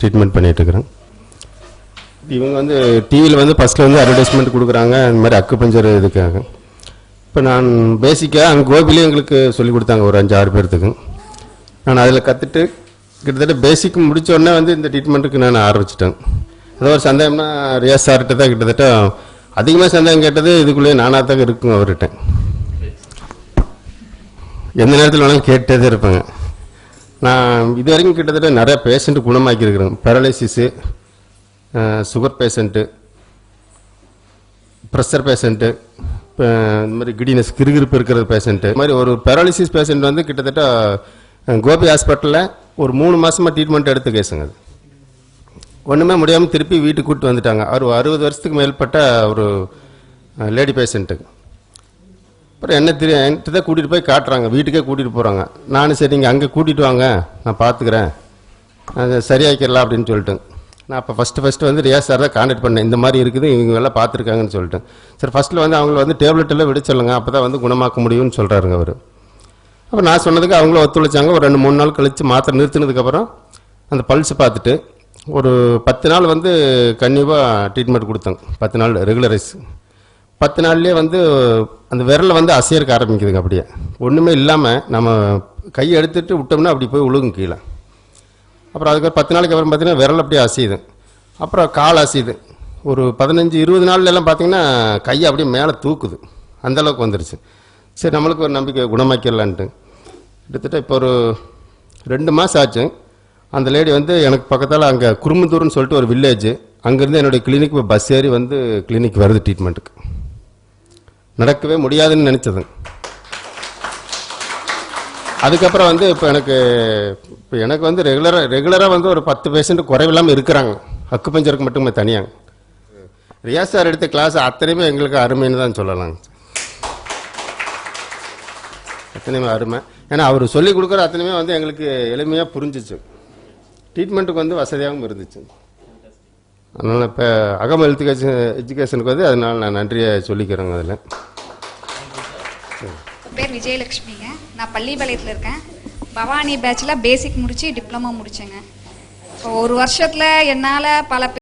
Treatment பண்ணிட்டு இருக்கிறேன் இவங்க வந்து டிவியில் வந்து ஃபஸ்ட்டில் வந்து அட்வர்டைஸ்மெண்ட் கொடுக்குறாங்க இந்த மாதிரி அக்கு பஞ்சர் இதுக்காக. இப்போ நான் பேசிக்காக அங்கே கோபிலே எங்களுக்கு சொல்லிக் கொடுத்தாங்க ஒரு அஞ்சு ஆறு பேர்த்துக்கு. நான் அதில் கற்றுட்டு கிட்டத்தட்ட பேசிக் முடித்த உடனே வந்து இந்த ட்ரீட்மெண்ட்டுக்கு நான் ஆரம்பிச்சிட்டேன். ஏதோ ஒரு சந்தேகம்னா ரியாஸ் சார்கிட்ட தான் கிட்டத்தட்ட அதிகமாக சந்தேகம் கேட்டது இதுக்குள்ளேயே நானாக தான் இருக்கும் அவர்கிட்ட. எந்த நேரத்தில் வேணாலும் கேட்டே தான் இருப்பேங்க. நான் இது வரைக்கும் கிட்டத்தட்ட நிறைய patient குணமாக்கியிருக்கிறேன். Paralysis sugar patient pressure patient இந்த மாதிரி கிடினஸ் கிருகிருப்பு இருக்கிற பேஷண்ட்டு இந்த மாதிரி ஒரு பேரலிசிஸ் பேஷண்ட் வந்து கிட்டத்தட்ட கோபி ஹாஸ்பிட்டலில் ஒரு மூணு மாதமாக ட்ரீட்மெண்ட் எடுத்து கேஸுங்க அது. ஒன்றுமே முடியாமல் திருப்பி வீட்டுக்கு கூப்பிட்டு வந்துட்டாங்க. அவர் அறுபது வருஷத்துக்கு மேற்பட்ட ஒரு லேடி பேஷண்ட்டுக்கு அப்புறம் என்ன தெரியும்? என்கிட்ட தான் கூட்டிகிட்டு போய் காட்டுறாங்க. வீட்டுக்கே கூட்டிகிட்டு போகிறாங்க நானும் சரி நீங்கள் அங்கே கூட்டிகிட்டு வாங்க. நான் பார்த்துக்கிறேன் அது சரியாக்கிடலாம் அப்படின்னு சொல்லிட்டு நான் அப்போ ஃபஸ்ட்டு ஃபஸ்ட்டு வந்து ரியாஸ் சார் தான் காண்டக்ட் பண்ணேன். இந்த மாதிரி இருக்குது இவங்க எல்லாம் பார்த்துருக்காங்கன்னு சொல்லிட்டேன். சரி ஃபஸ்ட்டில் வந்து அவங்கள வந்து டேப்லெட்டெல்லாம் விட சொல்லுங்க. அப்போ தான் வந்து குணமாக்க முடியும்னு சொல்கிறாருங்க அவர். அப்போ நான் சொன்னதுக்கு அவங்களும் ஒத்துழைச்சாங்க. ஒரு ரெண்டு மூணு நாள் கழித்து மாத்திரை நிறுத்தினதுக்கப்புறம் அந்த பல்ஸ் பார்த்துட்டு ஒரு பத்து நாள் வந்து கண்டிப்பாக ட்ரீட்மெண்ட் கொடுத்தாங்க பத்து நாள் ரெகுலரைஸ் பத்து நாள்லேயே வந்து அந்த விரலை வந்து அசையறக்க ஆரம்பிக்குதுங்க அப்படியே. ஒன்றுமே இல்லாமல் நம்ம கையை எடுத்துட்டு விட்டோம்னா அப்படி போய் உழுகும் கீழே. அப்புறம் அதுக்கு பத்து நாளைக்கு அப்புறம் பார்த்தீங்கன்னா விரல் அப்படியே அசையுது. அப்புறம் கால் அசையுது. ஒரு பதினஞ்சு இருபது நாள்லாம் பார்த்திங்கன்னா கையை அப்படியே மேலே தூக்குது. அந்த அளவுக்கு வந்துருச்சு. சரி நம்மளுக்கு ஒரு நம்பிக்கை குணமாக்கிடலான்ட்டு. கிட்டத்தட்ட இப்போ ஒரு ரெண்டு மாதம் ஆச்சு. அந்த லேடி வந்து எனக்கு பக்கத்தால் அங்கே குறும்புத்தூர்னு சொல்லிட்டு ஒரு வில்லேஜ் அங்கேருந்து என்னுடைய கிளினிக் பஸ் ஏறி வந்து கிளினிக் வருது ட்ரீட்மெண்ட்டுக்கு நடக்கவே முடியாதுன்னு நினச்சது. அதுக்கப்புறம் வந்து இப்போ எனக்கு இப்போ எனக்கு வந்து ரெகுலராக ரெகுலராக வந்து ஒரு பத்து பேஷண்ட் குறைவில்லாமல் இருக்கிறாங்க. அக்கு பஞ்சருக்கு மட்டுமே தனியாக ரியாஸ் சார் எடுத்த கிளாஸ் அத்தனையுமே எங்களுக்கு அருமைன்னு தான் சொல்லலாம் அத்தனையுமே அருமை. ஏன்னா அவர் சொல்லி கொடுக்குற அத்தனையுமே வந்து எங்களுக்கு எளிமையாக புரிஞ்சிச்சு. ட்ரீட்மெண்ட்டுக்கு வந்து வசதியாகவும் இருந்துச்சு. அதனால் இப்போ அகம் எஜுகேஷன் எஜுகேஷனுக்கு வந்து அதனால் நான் நன்றியை சொல்லிக்கிறேங்க அதில். பேர் விஜயலட்சுமிங்க. நான் பள்ளிப்பாளையத்தில் இருக்கேன். பவானி பேட்சில் பேசிக் முடித்து டிப்ளமோ முடித்தேங்க இப்போ ஒரு வருஷத்தில் என்னால் பல